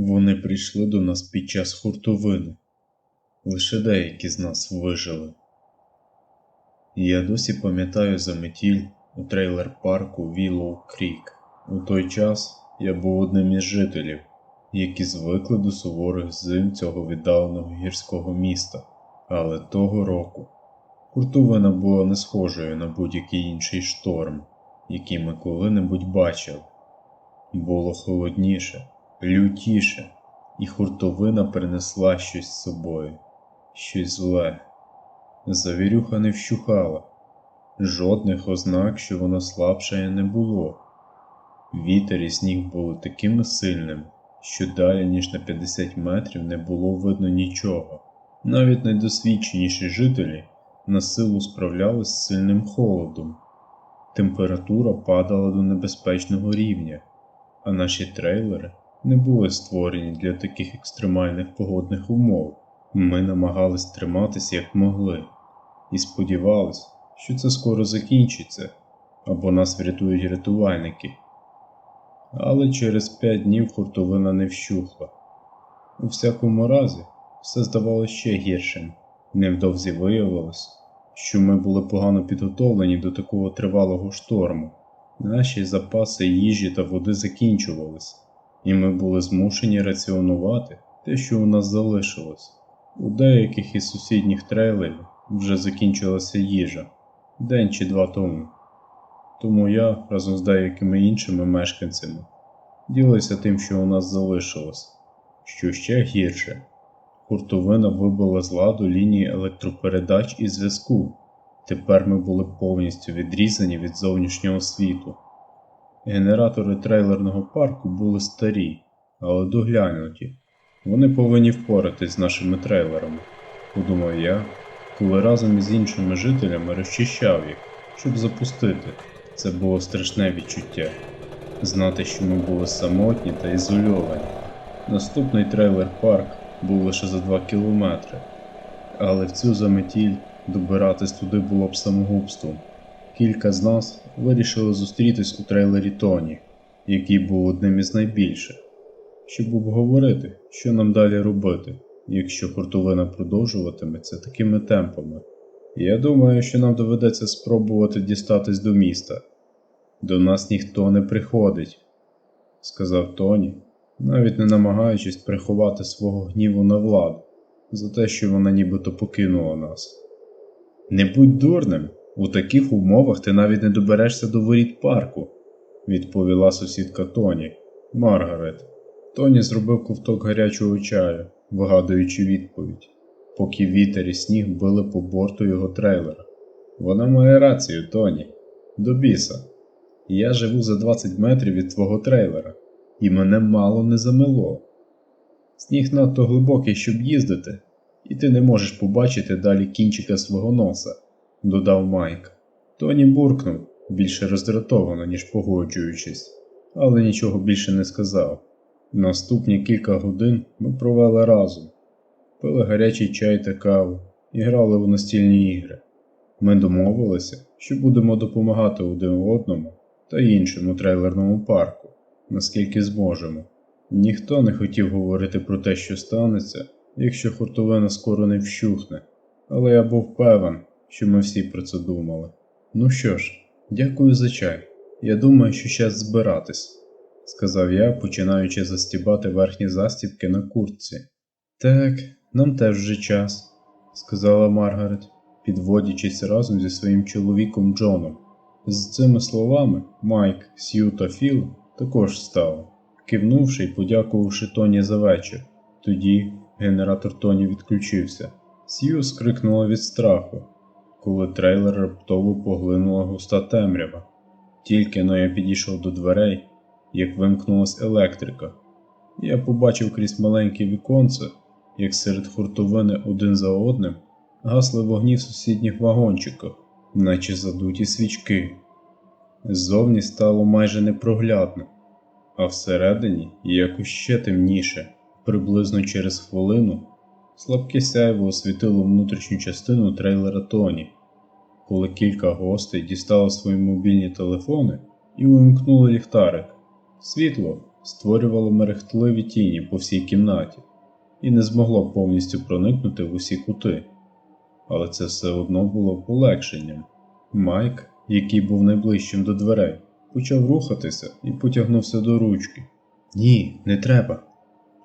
Вони прийшли до нас під час хуртовини. Лише деякі з нас вижили. Я досі пам'ятаю заметіль у трейлер-парку Віллоу Крік. У той час я був одним із жителів, які звикли до суворих зим цього віддаленого гірського міста. Але того року хуртовина була не схожою на будь-який інший шторм, який ми коли-небудь бачили. Було холодніше, лютіше, і хуртовина принесла щось з собою, щось зле. Завірюха не вщухала, жодних ознак, що вона слабшає, не було. Вітер і сніг були такими сильними, що далі, ніж на 50 метрів, не було видно нічого. Навіть найдосвідченіші жителі на силу справлялись з сильним холодом. Температура падала до небезпечного рівня, а наші трейлери не були створені для таких екстремальних погодних умов. Ми намагались триматися як могли, і сподівались, що це скоро закінчиться, або нас врятують рятувальники. Але через п'ять днів хуртовина не вщухла. У всякому разі, все здавалося ще гіршим. Невдовзі виявилось, що ми були погано підготовлені до такого тривалого шторму. Наші запаси їжі та води закінчувались, і ми були змушені раціонувати те, що у нас залишилось. У деяких із сусідніх трейлерів вже закінчилася їжа день чи два тому. Тому я разом з деякими іншими мешканцями ділився тим, що у нас залишилось. Що ще гірше, хуртовина вибила з ладу лінії електропередач і зв'язку. Тепер ми були повністю відрізані від зовнішнього світу. Генератори трейлерного парку були старі, але доглянуті. Вони повинні впоратись з нашими трейлерами, подумав я, коли разом із іншими жителями розчищав їх, щоб запустити. Це було страшне відчуття. Знати, що ми були самотні та ізольовані. Наступний трейлер-парк був лише за 2 кілометри, але в цю заметіль добиратись туди було б самогубством. Кілька з нас вирішили зустрітись у трейлері Тоні, який був одним із найбільших, щоб обговорити, що нам далі робити, якщо хуртовина продовжуватиметься такими темпами. Я думаю, що нам доведеться спробувати дістатись до міста. До нас ніхто не приходить, сказав Тоні, навіть не намагаючись приховати свого гніву на владу за те, що вона нібито покинула нас. Не будь дурним, у таких умовах ти навіть не доберешся до воріт парку, відповіла сусідка Тоні, Маргарет. Тоні зробив ковток гарячого чаю, вигадуючи відповідь, поки вітер і сніг били по борту його трейлера. Вона має рацію, Тоні. До біса. Я живу за 20 метрів від твого трейлера, і мене мало не замело. Сніг надто глибокий, щоб їздити, і ти не можеш побачити далі кінчика свого носа, додав Майк. Тоні буркнув, більше роздратовано, ніж погоджуючись, але нічого більше не сказав. Наступні кілька годин ми провели разом, пили гарячий чай та каву і грали в настільні ігри. Ми домовилися, що будемо допомагати один одному та іншим у трейлерному парку, наскільки зможемо. Ніхто не хотів говорити про те, що станеться, якщо хуртовина скоро не вщухне, але я був певен, що ми всі про це думали. Ну що ж, дякую за чай. Я думаю, що час збиратись, сказав я, починаючи застібати верхні застібки на куртці. Так, нам теж вже час, сказала Маргарет, підводячись разом зі своїм чоловіком Джоном. З цими словами Майк, Сью та Філ також встали, кивнувши й подякувавши Тоні за вечір. Тоді генератор Тоні відключився. Сью скрикнула від страху, коли трейлер раптово поглинула густа темрява. Тільки но я підійшов до дверей, як вимкнулась електрика. Я побачив крізь маленьке віконце, як серед хуртовини один за одним гасли вогні в сусідніх вагончиках, наче задуті свічки. Ззовні стало майже непроглядно, а всередині якось ще темніше, приблизно через хвилину. Слабке сяйво освітило внутрішню частину трейлера Тоні, коли кілька гостей дістали свої мобільні телефони і увімкнули ліхтарик. Світло, створювало мерехтливі тіні по всій кімнаті і не змогло повністю проникнути в усі кути. Але це все одно було полегшенням. Майк, який був найближчим до дверей, почав рухатися і потягнувся до ручки. Ні, не треба,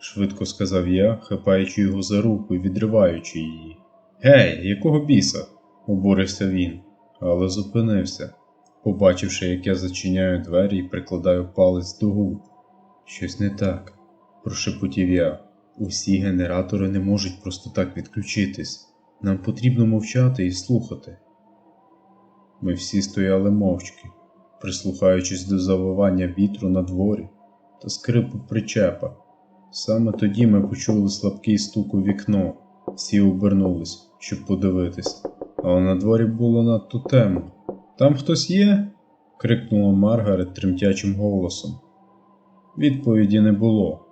швидко сказав я, хапаючи його за руку і відриваючи її. Гей, якого біса? обурився він, але зупинився, побачивши, як я зачиняю двері і прикладаю палець до губ. Щось не так, прошепотів я. Усі генератори не можуть просто так відключитись. Нам потрібно мовчати і слухати. Ми всі стояли мовчки, прислухаючись до завивання вітру на дворі та скрипу причепа. Саме тоді ми почули слабкий стук у вікно, всі обернулись, щоб подивитись, але на дворі було надто темно. Там хтось є? крикнула Маргарет тремтячим голосом. Відповіді не було,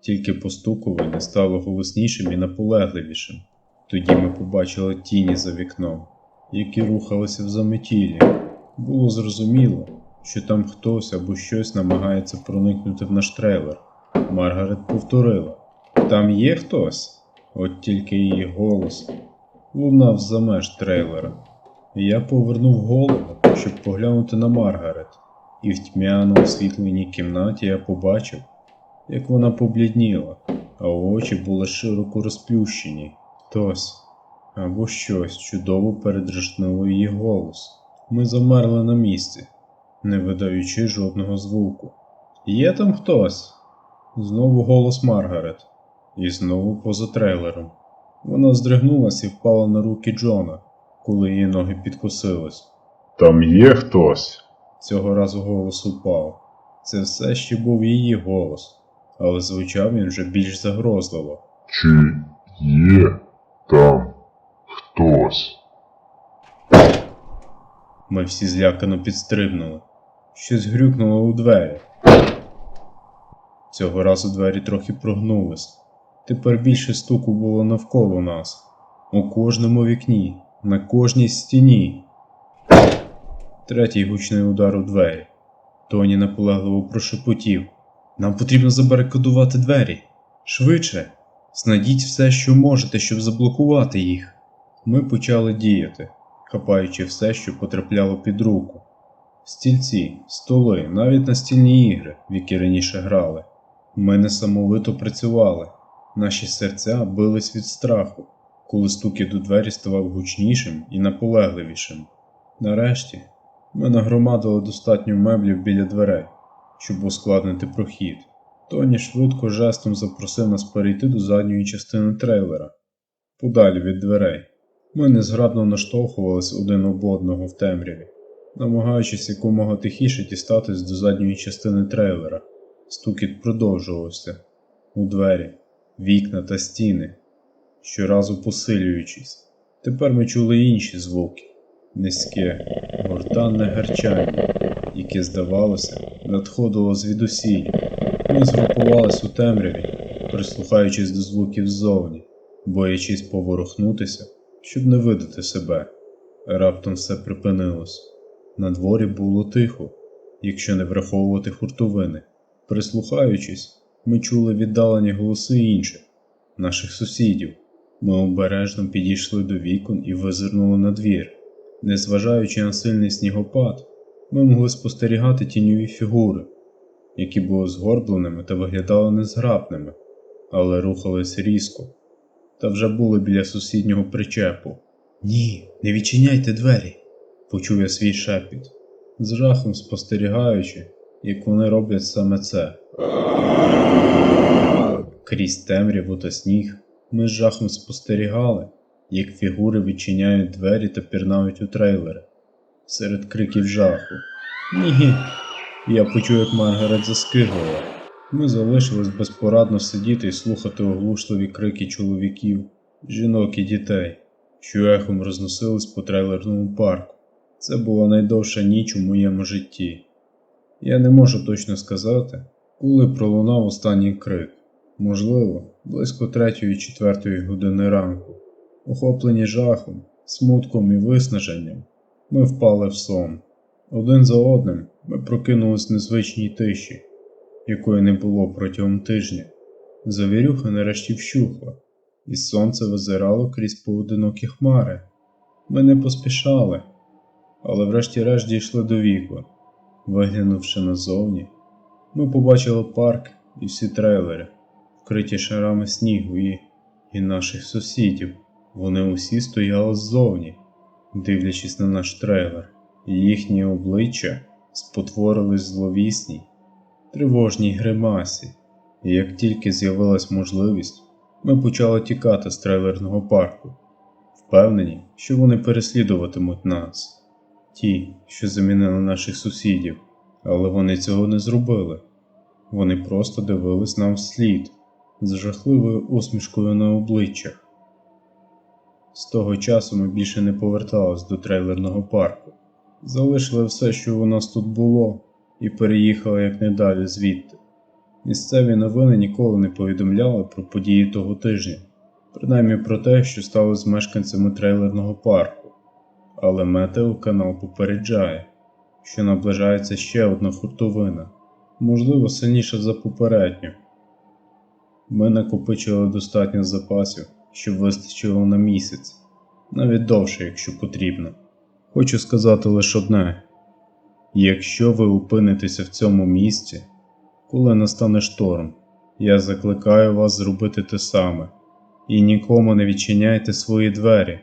тільки постукування стало голоснішим і наполегливішим. Тоді ми побачили тіні за вікном, які рухалися в заметілі. Було зрозуміло, що там хтось або щось намагається проникнути в наш трейлер. Маргарет повторила: Там є хтось? От тільки її голос лунав за меж трейлера. Я повернув голову, щоб поглянути на Маргарет, і в тьмяно освітленій кімнаті я побачив, як вона поблідніла, а очі були широко розплющені. Хтось або щось чудово передражнило її голос. Ми замерли на місці, не видаючи жодного звуку. Є там хтось? Знову голос Маргарет, і знову поза трейлером. Вона здригнулася і впала на руки Джона, коли її ноги підкосились. Там є хтось. Цього разу голос упав. Це все ще був її голос, але звучав він вже більш загрозливо. Чи є там хтось? Ми всі злякано підстрибнули. Щось грюкнуло у двері. Цього разу двері трохи прогнулись. Тепер більше стуку було навколо нас, у кожному вікні, на кожній стіні. Третій гучний удар у двері. Тоні наполегливо прошепотів. Нам потрібно забарикадувати двері. Швидше. Знайдіть все, що можете, щоб заблокувати їх. Ми почали діяти, хапаючи все, що потрапляло під руку. Стільці, столи, навіть настільні ігри, в які раніше грали. Ми несамовито працювали. Наші серця бились від страху, коли стукіт у двері ставав гучнішим і наполегливішим. Нарешті ми нагромадили достатньо меблів біля дверей, щоб ускладнити прохід. Тоні швидко жестом запросив нас перейти до задньої частини трейлера, подалі від дверей. Ми незграбно наштовхувались один об одного в темряві, намагаючись якомога тихіше дістатись до задньої частини трейлера. Стукіт продовжувався у двері, вікна та стіни, щоразу посилюючись. Тепер ми чули інші звуки низьке, гортанне гарчання, яке, здавалося, надходило звідусіль. Ми згрупувались у темряві, прислухаючись до звуків ззовні, боячись поворухнутися, щоб не видати себе. Раптом все припинилось. На дворі було тихо, якщо не враховувати хуртовини. Прислухаючись, ми чули віддалені голоси інших, наших сусідів. Ми обережно підійшли до вікон і визирнули на двір. Незважаючи на сильний снігопад, ми могли спостерігати тіньові фігури, які були згорбленими та виглядали незграбними, але рухались різко, та вже були біля сусіднього причепу. Ні, не відчиняйте двері, почув я свій шепіт, з жахом спостерігаючи, як вони роблять саме це. Крізь темряву та сніг ми з жахом спостерігали, як фігури відчиняють двері та пірнають у трейлери. Серед криків жаху. Ні. Я почув, як Маргарет заскиглила. Ми залишились безпорадно сидіти і слухати оглушливі крики чоловіків, жінок і дітей, що ехом розносились по трейлерному парку. Це була найдовша ніч у моєму житті. Я не можу точно сказати, коли пролунав останній крик. Можливо, близько третьої четвертої години ранку. Охоплені жахом, смутком і виснаженням, ми впали в сон. Один за одним ми прокинулись в незвичній тиші. якої не було протягом тижня. Завірюха нарешті вщухла, і сонце визирало крізь поодинокі хмари. Ми не поспішали, але врешті-решт дійшли до вікон. Виглянувши назовні, ми побачили парк і всі трейлери, вкриті шарами снігу і, і наших сусідів. Вони усі стояли ззовні, дивлячись на наш трейлер, і їхні обличчя спотворились зловісній, тривожній гримасі. І як тільки з'явилась можливість, ми почали тікати з трейлерного парку, впевнені, що вони переслідуватимуть нас, ті, що замінили наших сусідів, але вони цього не зробили. Вони просто дивились нам вслід з жахливою усмішкою на обличчях. З того часу ми більше не повертались до трейлерного парку, залишили все, що у нас тут було, і переїхали якнайдалі звідти. Місцеві новини ніколи не повідомляли про події того тижня, принаймні про те, що стало з мешканцями трейлерного парку. Але метеоканал попереджає, що наближається ще одна хуртовина, можливо, сильніша за попередню. Ми накопичили достатньо запасів, щоб вистачило на місяць, навіть довше, якщо потрібно. Хочу сказати лише одне: якщо ви опинитеся в цьому місці, коли настане шторм, я закликаю вас зробити те саме і нікому не відчиняйте свої двері.